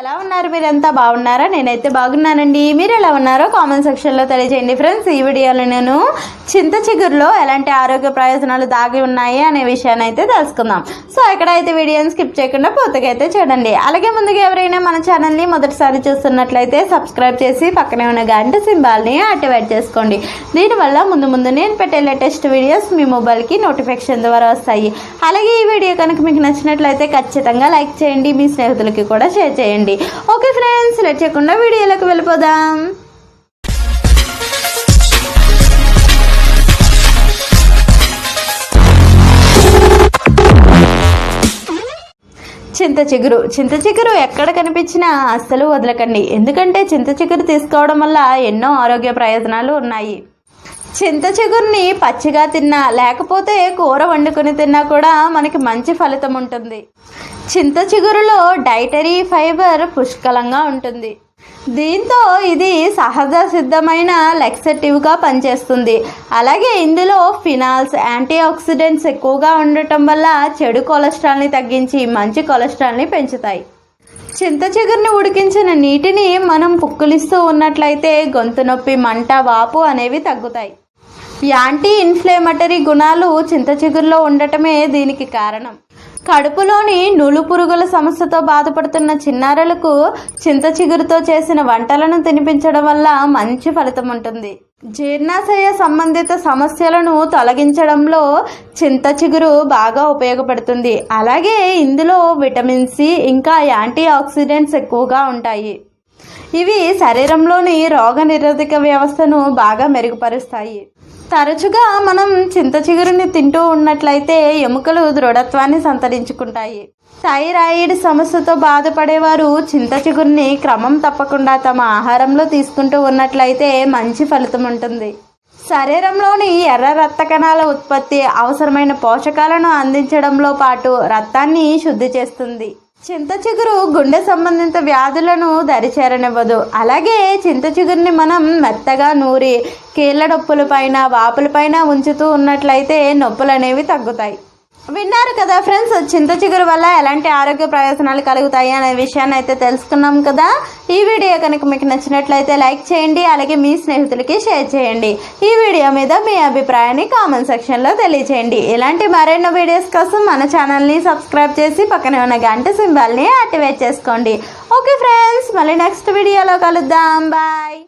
ఎలా ఉన్నారు? మీరంతా బాగున్నారా? నేనైతే బాగున్నానండి. మీరు ఎలా ఉన్నారో కామెంట్ సెక్షన్లో తెలియజేయండి ఫ్రెండ్స్. ఈ వీడియోలో నేను చింత చిగురులో ఎలాంటి ఆరోగ్య ప్రయోజనాలు దాగి ఉన్నాయి అనే విషయాన్ని అయితే తెలుసుకుందాం. సో ఎక్కడైతే వీడియోని స్కిప్ చేయకుండా పూర్తికైతే చూడండి. అలాగే ముందుగా ఎవరైనా మన ఛానల్ని మొదటిసారి చూస్తున్నట్లయితే సబ్స్క్రైబ్ చేసి పక్కనే ఉన్న గంట సింబాల్ని యాక్టివేట్ చేసుకోండి. దీనివల్ల ముందు ముందు నేను పెట్టే లేటెస్ట్ వీడియోస్ మీ మొబైల్కి నోటిఫికేషన్ ద్వారా వస్తాయి. అలాగే ఈ వీడియో కనుక మీకు నచ్చినట్లయితే ఖచ్చితంగా లైక్ చేయండి. మీ స్నేహితులకి కూడా షేర్ చేయండి. ఓకే ఫ్రెండ్స్ లెట్ చేయకుండా వీడియోలోకి వెళ్ళిపోదాం. చింత చిగురు. చింత చిగురు ఎక్కడ కనిపించినా అస్సలు వదలకండి. ఎందుకంటే చింత చిగురు తీసుకోవడం వల్ల ఎన్నో ఆరోగ్య ప్రయోజనాలు ఉన్నాయి. చింత చిగురిని పచ్చిగా తిన్నా లేకపోతే కూర వండుకొని తిన్నా కూడా మనకి మంచి ఫలితం ఉంటుంది. చింత చిగురులో డైటరీ ఫైబర్ పుష్కలంగా ఉంటుంది. దీంతో ఇది సహజ సిద్ధమైన లెక్సెటివ్గా పనిచేస్తుంది. అలాగే ఇందులో ఫినాల్స్ యాంటీ ఆక్సిడెంట్స్ ఎక్కువగా ఉండటం వల్ల చెడు కొలెస్ట్రాల్ని తగ్గించి మంచి కొలెస్ట్రాల్ని పెంచుతాయి. చింత చిగురుని ఉడికించిన నీటిని మనం పుక్కులిస్తూ ఉన్నట్లయితే గొంతు నొప్పి మంట వాపు అనేవి తగ్గుతాయి. యాంటీ ఇన్ఫ్లేమటరీ గుణాలు చింత చిగురులో ఉండటమే దీనికి కారణం. కడుపులోని నులు పురుగుల సమస్యతో బాధపడుతున్న చిన్నారులకు చింత చిగురుతో చేసిన వంటలను తినిపించడం వల్ల మంచి ఫలితం ఉంటుంది. జీర్ణాశయ సంబంధిత సమస్యలను తొలగించడంలో చింత చిగురు బాగా ఉపయోగపడుతుంది. అలాగే ఇందులో విటమిన్ సి ఇంకా యాంటీ ఆక్సిడెంట్స్ ఎక్కువగా ఉంటాయి. ఇవి శరీరంలోని రోగ నిరోధక వ్యవస్థను బాగా మెరుగుపరుస్తాయి. తరచుగా మనం చింత చిగురుని తింటూ ఉన్నట్లయితే ఎముకలు దృఢత్వాన్ని సంతరించుకుంటాయి. థైరాయిడ్ సమస్యతో బాధపడేవారు చింత చిగురిని క్రమం తప్పకుండా తమ ఆహారంలో తీసుకుంటూ ఉన్నట్లయితే మంచి ఫలితం ఉంటుంది. శరీరంలోని ఎర్ర రక్త కణాల ఉత్పత్తి అవసరమైన పోషకాలను అందించడంలో పాటు రక్తాన్ని శుద్ధి చేస్తుంది. చింత చిగురు గుండె సంబంధిత వ్యాధులను దరిచేరనివ్వదు. అలాగే చింత చిగురిని మనం మెత్తగా నూరి కీళ్ళ నొప్పులపైన వాపులపైన ఉంచుతూ ఉన్నట్లయితే నొప్పులు అనేవి తగ్గుతాయి. విన్నారు కదా ఫ్రెండ్స్ చింత చిగురు వల్ల ఎలాంటి ఆరోగ్య ప్రయోజనాలు కలుగుతాయి అనే విషయాన్ని అయితే తెలుసుకున్నాం కదా. ఈ వీడియో కనుక మీకు నచ్చినట్లయితే లైక్ చేయండి అలాగే మీ స్నేహితులకి షేర్ చేయండి. ఈ వీడియో మీద మీ అభిప్రాయాన్ని కామెంట్ సెక్షన్లో తెలియచేయండి. ఇలాంటి మరెన్నో వీడియోస్ కోసం మన ఛానల్ని సబ్స్క్రైబ్ చేసి పక్కనే ఉన్న గంట సింబల్ని యాక్టివేట్ చేసుకోండి. ఓకే ఫ్రెండ్స్ మళ్ళీ నెక్స్ట్ వీడియోలో కలుద్దాం. బాయ్.